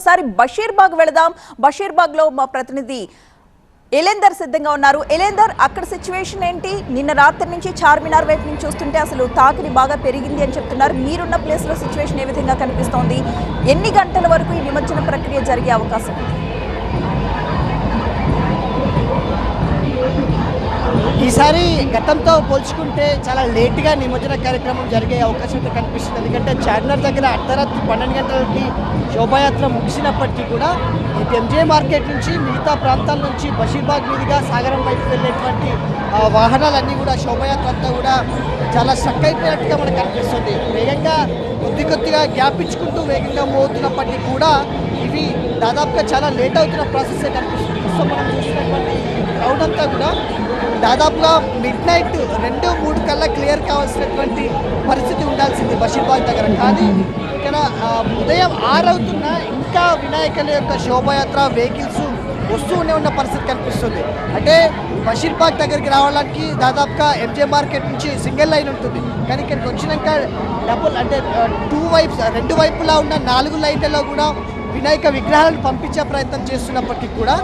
ఒకసారి బషీర్బాగ్ వెళదాం. బషీర్బాగ్లో మా ప్రతినిధి ఎలేందర్ సిద్ధంగా ఉన్నారు. ఎలేందర్ అక్కడ సిచ్యువేషన్ ఏంటి? నిన్న రాత్రి నుంచి చార్మినార్ వైపు నుంచి చూస్తుంటే అసలు తాకిడి బాగా పెరిగింది అని చెప్తున్నారు. మీరున్న ప్లేస్లో సిచ్యువేషన్ ఏ విధంగా కనిపిస్తోంది? ఎన్ని గంటల వరకు ఈ నిమజ్జన ప్రక్రియ జరిగే అవకాశం ఉంది? ఈసారి గతంతో పోల్చుకుంటే చాలా లేట్గా నిమజ్జన కార్యక్రమం జరిగే అవకాశం అయితే కనిపిస్తుంది. ఎందుకంటే చార్మినార్ దగ్గర అర్ధరాత్రి పన్నెండు గంటలకి శోభాయాత్ర ముగిసినప్పటికీ కూడా ఈ ఎంజే మార్కెట్ నుంచి మిగతా ప్రాంతాల నుంచి బషీర్బాగ్ మీదుగా సాగరం వైపు వెళ్ళేటువంటి ఆ, వాహనాలన్నీ కూడా శోభాయాత్ర అంతా కూడా చాలా స్టక్ అయిపోయినట్టుగా మనకు కనిపిస్తుంది. వేగంగా కొద్ది కొద్దిగా గ్యాప్ ఇచ్చుకుంటూ వేగంగా మోగుతున్నప్పటికీ కూడా ఇవి దాదాపుగా చాలా లేట్ అవుతున్న ప్రాసెస్ కనిపిస్తుంది. సో మనం చూసినటువంటి క్రౌడ్ అంతా కూడా దాదాపుగా మిడ్ నైట్ రెండు మూడు కల్లా క్లియర్ కావాల్సినటువంటి పరిస్థితి ఉండాల్సింది బషీర్బాద్ దగ్గర. కానీ ఇక్కడ ఉదయం ఆరవుతున్న ఇంకా వినాయకుల యొక్క శోభాయాత్ర వెహికల్స్ వస్తూనే ఉన్న పరిస్థితి కనిపిస్తుంది. అంటే బషీర్బాగ్ దగ్గరికి రావడానికి దాదాపుగా ఎంజే మార్కెట్ నుంచి సింగిల్ లైన్ ఉంటుంది. కానీ ఇక్కడికి వచ్చినాక డబుల్ అంటే టూ వైప్స్ రెండు వైపులా ఉన్న నాలుగు లైన్లలో కూడా వినాయక విగ్రహాలను పంపించే ప్రయత్నం చేస్తున్నప్పటికీ కూడా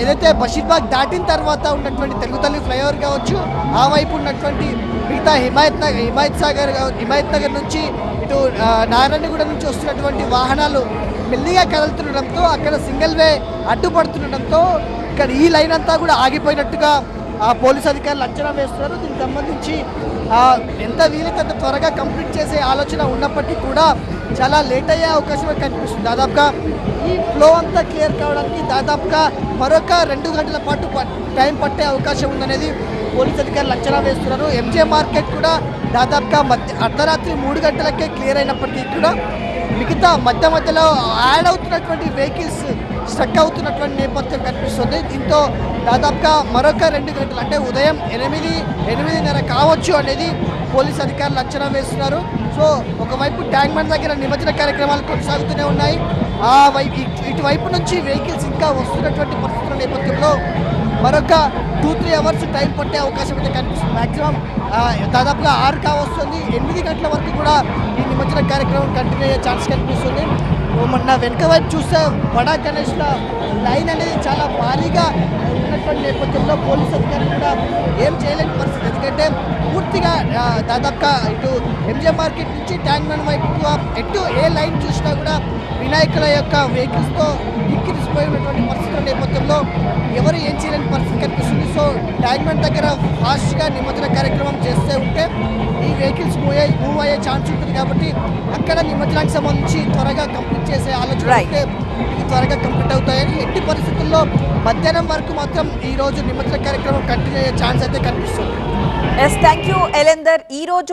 ఏదైతే బషీర్బాగ్ దాటిన తర్వాత ఉన్నటువంటి తెలుగు తల్లి ఫ్లైఓవర్ కావచ్చు ఆ వైపు ఉన్నటువంటి మిగతా హిమాయత్ నగర్ హిమాయత్ సాగర్ హిమాయత్ నగర్ నుంచి ఇటు నారాయణగూడ నుంచి వస్తున్నటువంటి వాహనాలు మెల్లిగా కదులుతుండడంతో అక్కడ సింగిల్ వే అడ్డుపడుతుండడంతో ఇక్కడ ఈ లైన్ అంతా కూడా ఆగిపోయినట్టుగా పోలీస్ అధికారులు అంచనా వేస్తున్నారు. దీనికి సంబంధించి ఎంత వీలైతే అంత త్వరగా కంప్లీట్ చేసే ఆలోచన ఉన్నప్పటికీ కూడా చాలా లేట్ అయ్యే అవకాశం కనిపిస్తుంది. దాదాపుగా ఈ ఫ్లో అంతా క్లియర్ కావడానికి దాదాపుగా మరొక రెండు గంటల పాటు ప- టైం పట్టే అవకాశం ఉందనేది పోలీస్ అధికారులు అంచనా వేస్తున్నారు. ఎంజే మార్కెట్ కూడా దాదాపుగా మధ్య అర్ధరాత్రి మూడు గంటలకే క్లియర్ అయినప్పటికీ కూడా మిగతా మధ్య మధ్యలో యాడ్ అవుతున్నటువంటి వెహికల్స్ స్ట్రక్ అవుతున్నటువంటి నేపథ్యం కనిపిస్తుంది. దీంతో దాదాపుగా మరొక రెండు గంటలు అంటే ఉదయం ఎనిమిది ఎనిమిదిన్నర కావచ్చు అనేది పోలీస్ అధికారులు అంచనా వేస్తున్నారు. సో ఒకవైపు ట్యాంక్ బండ్ దగ్గర నిమజ్జన కార్యక్రమాలు కొనసాగుతూనే ఉన్నాయి. ఆ వైపు ఇటువైపు నుంచి వెహికల్స్ ఇంకా వస్తున్నటువంటి పరిస్థితుల నేపథ్యంలో మరొక టూ త్రీ అవర్స్ టైం పట్టే అవకాశం అయితే కనిపిస్తుంది. మ్యాక్సిమం దాదాపుగా ఆరు కావస్తుంది. ఎనిమిది గంటల వరకు కూడా ఈ నిమజ్జన కార్యక్రమం కంటిన్యూ అయ్యే ఛాన్స్ కనిపిస్తుంది. మొన్న వెనుక వైపు చూస్తే బడా గణేష్ల లైన్ అనేది చాలా భారీగా ఉన్నటువంటి నేపథ్యంలో పోలీస్ అధికారులు కూడా ఏం చేయలేని పరిస్థితి. ఎందుకంటే పూర్తిగా ఆ, దాదాపుగా ఇటు ఎంజే మార్కెట్ నుంచి ట్యాంక్ బండ్ వైపు ఎటు ఏ లైన్ చూసినా కూడా వినాయకుల యొక్క వెహికల్స్తో కిక్కిరిసిపోయి పరిస్థితుల నేపథ్యంలో ఎవరు ఏం చేయలేని పరిస్థితి కనిపిస్తుంది. సో ట్యాంక్ బండ్ దగ్గర ఫాస్ట్గా నిమజ్జన కార్యక్రమం చేస్తే ఉంటే వెహికల్స్ మూవ్ అయ్యే మూవ్ అయ్యే ఛాన్స్ ఉంటుంది కాబట్టి అక్కడ నిమజ్జనానికి సంబంధించి త్వరగా కంప్లీట్ చేసే ఆలోచన ఇవి త్వరగా కంప్లీట్ అవుతాయని ఎట్టి పరిస్థితుల్లో మధ్యాహ్నం వరకు మాత్రం ఈ రోజు నిమజ్జన కార్యక్రమం కంటిన్యూ అయ్యే ఛాన్స్ అయితే కనిపిస్తుంది. ఎస్ థ్యాంక్ యూ ఎలేందర్ ఈ రోజు